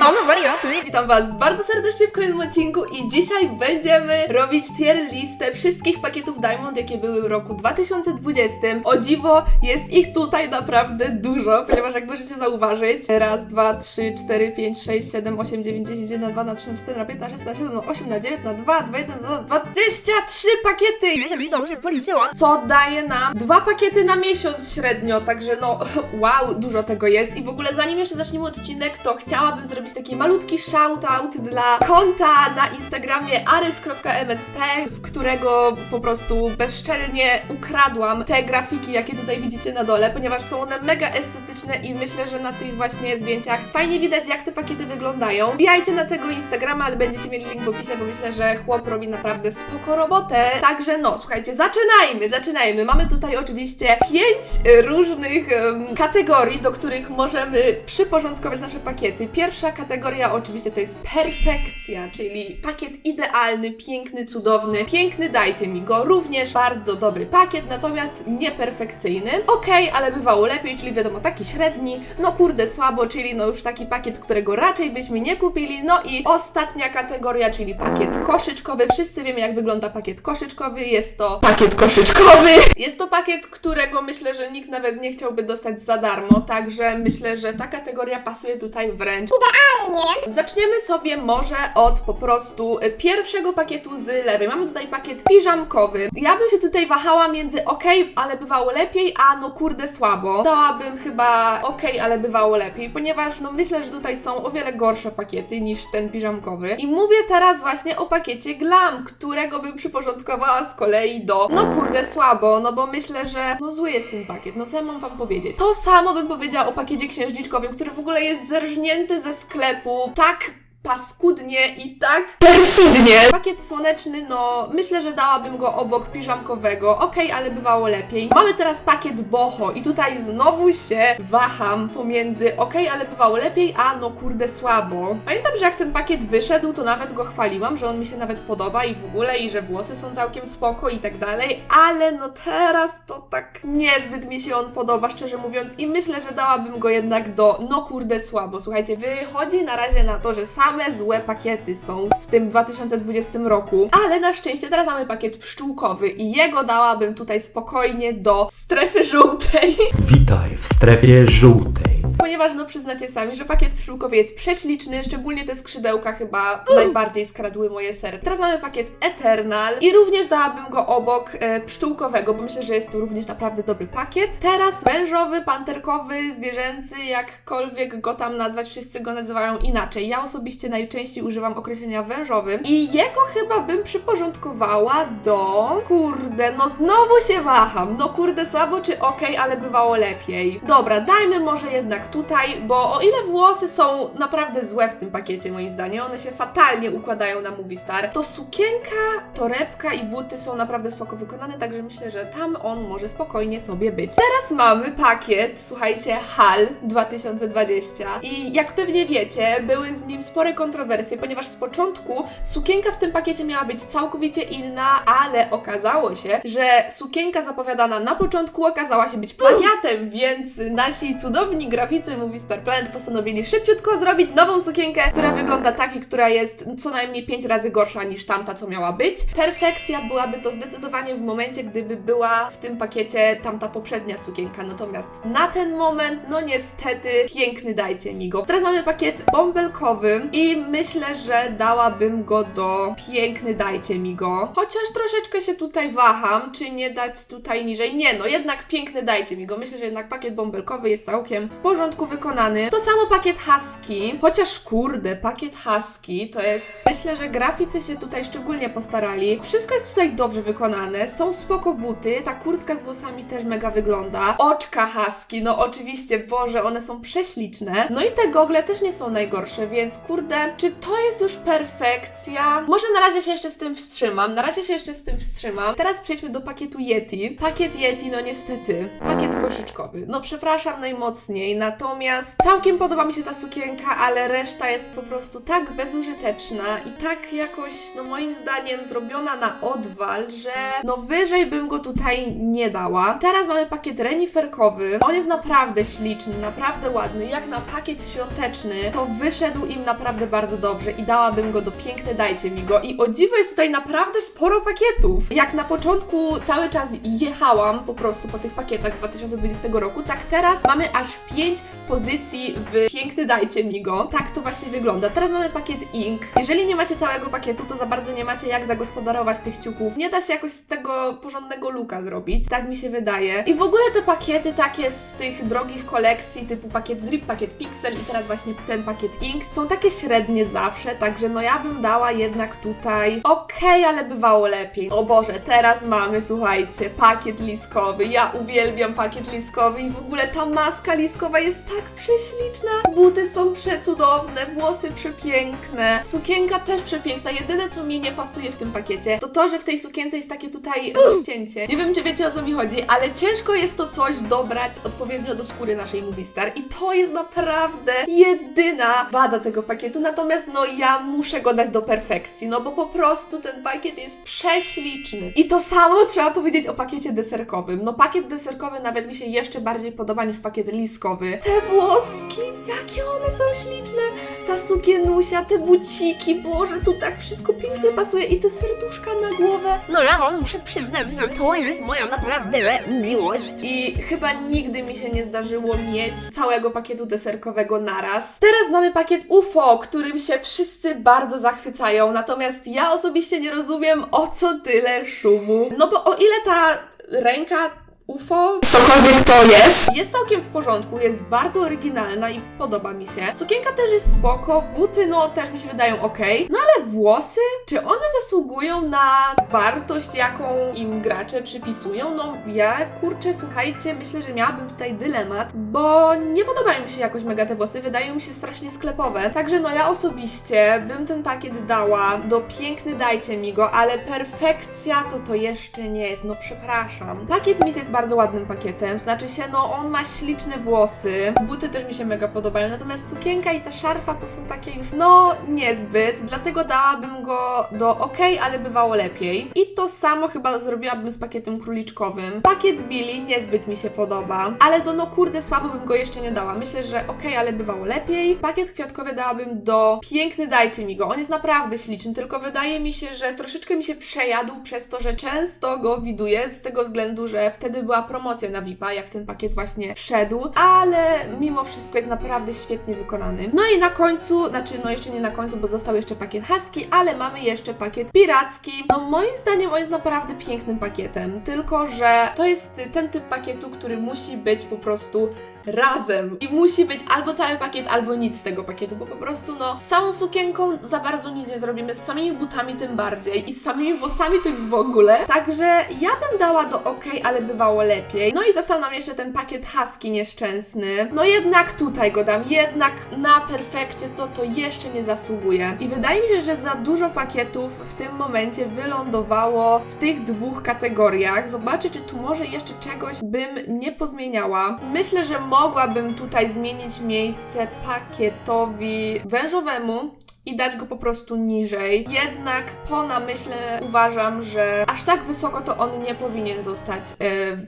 Mamy wariaty! Witam Was bardzo serdecznie w kolejnym odcinku i dzisiaj będziemy robić tier listę wszystkich pakietów Diamond, jakie były w roku 2020. O dziwo, jest ich tutaj naprawdę dużo, ponieważ jak możecie zauważyć, raz, dwa, trzy, cztery, pięć, sześć, siedem, osiem, dziewięć, dziesięć, jeden, na dwa, na trzy, na cztery, na pięć, na sześć, na siedem, na osiem, na dziewięć, na dwa, dwa, jeden, dwa, dwadzieścia trzy pakiety! Dobrze policzyłam. Co daje nam dwa pakiety na miesiąc średnio, także no wow, dużo tego jest i w ogóle zanim jeszcze zaczniemy odcinek, to chciałabym zrobić taki malutki shoutout dla konta na Instagramie ares.msp, z którego po prostu bezczelnie ukradłam te grafiki, jakie tutaj widzicie na dole, ponieważ są one mega estetyczne i myślę, że na tych właśnie zdjęciach fajnie widać, jak te pakiety wyglądają. Wbijajcie na tego Instagrama, ale będziecie mieli link w opisie, bo myślę, że chłop robi naprawdę spoko robotę. Także no, słuchajcie, zaczynajmy, zaczynajmy. Mamy tutaj oczywiście pięć różnych em, kategorii, do których możemy przyporządkować nasze pakiety. Pierwsza kategoria oczywiście to jest perfekcja, czyli pakiet idealny, piękny, cudowny. Piękny, dajcie mi go. Również bardzo dobry pakiet, natomiast nieperfekcyjny. Okej, ale bywało lepiej, czyli wiadomo, taki średni. No kurde, słabo, czyli no już taki pakiet, którego raczej byśmy nie kupili. No i ostatnia kategoria, czyli pakiet koszyczkowy. Wszyscy wiemy, jak wygląda pakiet koszyczkowy. Jest to pakiet koszyczkowy. Jest to pakiet, którego myślę, że nikt nawet nie chciałby dostać za darmo, także myślę, że ta kategoria pasuje tutaj wręcz Zaczniemy sobie może od po prostu y, pierwszego pakietu z lewej. Mamy tutaj pakiet piżamkowy. Ja bym się tutaj wahała między ok, ale bywało lepiej, a no kurde słabo. Dałabym chyba ok, ale bywało lepiej, ponieważ no myślę, że tutaj są o wiele gorsze pakiety niż ten piżamkowy. I mówię teraz właśnie o pakiecie glam, którego bym przyporządkowała z kolei do no kurde słabo, no bo myślę, że no zły jest ten pakiet. No co ja mam wam powiedzieć? To samo bym powiedziała o pakiecie księżniczkowym, który w ogóle jest zerżnięty ze sklepu tak paskudnie i tak perfidnie. Pakiet słoneczny, no myślę, że dałabym go obok piżamkowego. Okej, ale bywało lepiej. Mamy teraz pakiet boho i tutaj znowu się waham pomiędzy okej, ale bywało lepiej, a no kurde słabo. Pamiętam, że jak ten pakiet wyszedł, to nawet go chwaliłam, że on mi się nawet podoba i w ogóle i że włosy są całkiem spoko i tak dalej, ale no teraz to tak niezbyt mi się on podoba, szczerze mówiąc i myślę, że dałabym go jednak do no kurde słabo. Słuchajcie, wychodzi na razie na to, że same złe pakiety są w tym 2020 roku, ale na szczęście teraz mamy pakiet pszczółkowy i jego dałabym tutaj spokojnie do strefy żółtej. Witaj w strefie żółtej. Ponieważ no przyznacie sami, że pakiet pszczółkowy jest prześliczny, szczególnie te skrzydełka chyba najbardziej skradły moje serce. Teraz mamy pakiet Eternal i również dałabym go obok e, pszczółkowego, bo myślę, że jest to również naprawdę dobry pakiet. Teraz wężowy, panterkowy, zwierzęcy, jakkolwiek go tam nazwać, wszyscy go nazywają inaczej. Ja osobiście najczęściej używam określenia wężowy i jego chyba bym przyporządkowała do... Kurde, no znowu się waham. No kurde, słabo czy okej, ale bywało lepiej. Dobra, dajmy może jednak tutaj, bo o ile włosy są naprawdę złe w tym pakiecie, moim zdaniem, one się fatalnie układają na Movie Star, to sukienka, torebka i buty są naprawdę spoko wykonane, także myślę, że tam on może spokojnie sobie być. Teraz mamy pakiet, słuchajcie, HAL 2020 i jak pewnie wiecie, były z nim spore kontrowersje, ponieważ z początku sukienka w tym pakiecie miała być całkowicie inna, ale okazało się, że sukienka zapowiadana na początku okazała się być plagiatem, więc nasi cudowni graficy Movie Star Planet postanowili szybciutko zrobić nową sukienkę, która wygląda tak i która jest co najmniej 5 razy gorsza niż tamta, co miała być. Perfekcja byłaby to zdecydowanie w momencie, gdyby była w tym pakiecie tamta poprzednia sukienka, natomiast na ten moment, no niestety, piękny dajcie mi go. Teraz mamy pakiet bąbelkowy i myślę, że dałabym go do piękny dajcie mi go. Chociaż troszeczkę się tutaj waham, czy nie dać tutaj niżej. Nie, no jednak piękny dajcie mi go. Myślę, że jednak pakiet bąbelkowy jest całkiem w porządku wykonany. To samo pakiet husky, chociaż kurde, pakiet husky to jest... Myślę, że graficy się tutaj szczególnie postarali. Wszystko jest tutaj dobrze wykonane, są spoko buty, ta kurtka z włosami też mega wygląda. Oczka husky, no oczywiście, Boże, one są prześliczne. No i te gogle też nie są najgorsze, więc kurde, czy to jest już perfekcja? Może na razie się jeszcze z tym wstrzymam, na razie się jeszcze z tym wstrzymam. Teraz przejdźmy do pakietu Yeti. Pakiet Yeti, no niestety, pakiet koszyczkowy. No przepraszam najmocniej, natomiast natomiast całkiem podoba mi się ta sukienka, ale reszta jest po prostu tak bezużyteczna i tak jakoś, no moim zdaniem, zrobiona na odwal, że no wyżej bym go tutaj nie dała. Teraz mamy pakiet reniferkowy. On jest naprawdę śliczny, naprawdę ładny. Jak na pakiet świąteczny, to wyszedł im naprawdę bardzo dobrze i dałabym go do piękne dajcie mi go. I o dziwo jest tutaj naprawdę sporo pakietów. Jak na początku cały czas jechałam po prostu po tych pakietach z 2020 roku, tak teraz mamy aż 5 pozycji w piękny dajcie mi go. Tak to właśnie wygląda. Teraz mamy pakiet ink. Jeżeli nie macie całego pakietu, to za bardzo nie macie jak zagospodarować tych ciuchów. Nie da się jakoś z tego porządnego luka zrobić. Tak mi się wydaje. I w ogóle te pakiety takie z tych drogich kolekcji, typu pakiet Drip, pakiet Pixel i teraz właśnie ten pakiet Ink, są takie średnie zawsze, także no ja bym dała jednak tutaj okej, ale bywało lepiej. O Boże, teraz mamy, słuchajcie, pakiet liskowy. Ja uwielbiam pakiet liskowy i w ogóle ta maska liskowa jest tak prześliczna. Buty są przecudowne, włosy przepiękne, sukienka też przepiękna. Jedyne, co mi nie pasuje w tym pakiecie, to to, że w tej sukience jest takie tutaj rozcięcie. Nie wiem, czy wiecie o co mi chodzi, ale ciężko jest to coś dobrać odpowiednio do skóry naszej Movie Star i to jest naprawdę jedyna wada tego pakietu, natomiast no ja muszę go dać do perfekcji, no bo po prostu ten pakiet jest prześliczny. I to samo trzeba powiedzieć o pakiecie deserkowym. No pakiet deserkowy nawet mi się jeszcze bardziej podoba niż pakiet liskowy. Te włoski, jakie one są śliczne! Ta sukienusia, te buciki, Boże, tu tak wszystko pięknie pasuje i te serduszka na głowę. No ja wam muszę przyznać, że to jest moja naprawdę miłość. I chyba nigdy mi się nie zdarzyło mieć całego pakietu deserkowego naraz. Teraz mamy pakiet UFO, którym się wszyscy bardzo zachwycają, natomiast ja osobiście nie rozumiem o co tyle szumu. No bo o ile ta ręka UFO, cokolwiek to jest, jest całkiem w porządku, jest bardzo oryginalna i podoba mi się. Sukienka też jest spoko, buty no też mi się wydają ok. No ale włosy, czy one zasługują na wartość, jaką im gracze przypisują? No ja kurczę, słuchajcie, myślę, że miałabym tutaj dylemat, bo nie podobają mi się jakoś mega te włosy, wydają mi się strasznie sklepowe. Także no ja osobiście bym ten pakiet dała do piękny dajcie mi go, ale perfekcja to to jeszcze nie jest, no przepraszam. Pakiet Miss jest bardzo ładnym pakietem, znaczy się, no on ma śliczne włosy, buty też mi się mega podobają, natomiast sukienka i ta szarfa to są takie już, no niezbyt, dlatego dałabym go do ok, ale bywało lepiej. I to samo chyba zrobiłabym z pakietem króliczkowym. Pakiet Billy niezbyt mi się podoba, ale do no kurde słabo bym go jeszcze nie dała. Myślę, że ok, ale bywało lepiej. Pakiet kwiatkowy dałabym do piękny dajcie mi go. On jest naprawdę śliczny, tylko wydaje mi się, że troszeczkę mi się przejadł przez to, że często go widuję z tego względu, że wtedy była promocja na VIP-a, jak ten pakiet właśnie wszedł, ale mimo wszystko jest naprawdę świetnie wykonany. No i na końcu, znaczy no jeszcze nie na końcu, bo został jeszcze pakiet Husky, ale mamy jeszcze pakiet piracki. No moim zdaniem on jest naprawdę pięknym pakietem, tylko że to jest ten typ pakietu, który musi być po prostu razem. I musi być albo cały pakiet, albo nic z tego pakietu, bo po prostu no z całą sukienką za bardzo nic nie zrobimy, z samymi butami tym bardziej i z samymi włosami to już w ogóle. Także ja bym dała do ok, ale bywało lepiej. No i został nam jeszcze ten pakiet Husky nieszczęsny. No jednak tutaj go dam, jednak na perfekcję to to jeszcze nie zasługuje. I wydaje mi się, że za dużo pakietów w tym momencie wylądowało w tych dwóch kategoriach. Zobaczę, czy tu może jeszcze czegoś bym nie pozmieniała. Myślę, że mogłabym tutaj zmienić miejsce pakietowi wężowemu i dać go po prostu niżej. Jednak po namyśle uważam, że aż tak wysoko to on nie powinien zostać. Yy, w-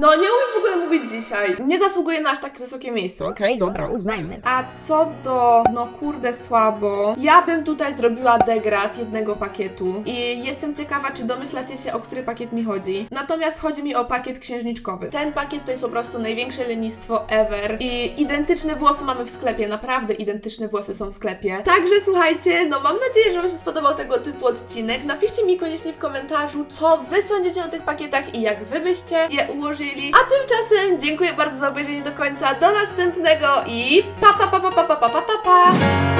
no nie umiem w ogóle mówić dzisiaj. Nie zasługuje na aż tak wysokie miejsce. Okej, dobra, uznajmy. A co do, no kurde, słabo, ja bym tutaj zrobiła degrad jednego pakietu i jestem ciekawa, czy domyślacie się, o który pakiet mi chodzi. Natomiast chodzi mi o pakiet księżniczkowy. Ten pakiet to jest po prostu największe lenistwo ever i identyczne włosy mamy w sklepie, naprawdę identyczne włosy są w sklepie. Także słuchajcie, no mam nadzieję, że Wam się spodobał tego typu odcinek. Napiszcie mi koniecznie w komentarzu, co Wy sądzicie o tych pakietach i jak Wy byście je ułożyli. A tymczasem dziękuję bardzo za obejrzenie do końca. Do następnego i pa pa pa pa pa pa pa pa pa! pa.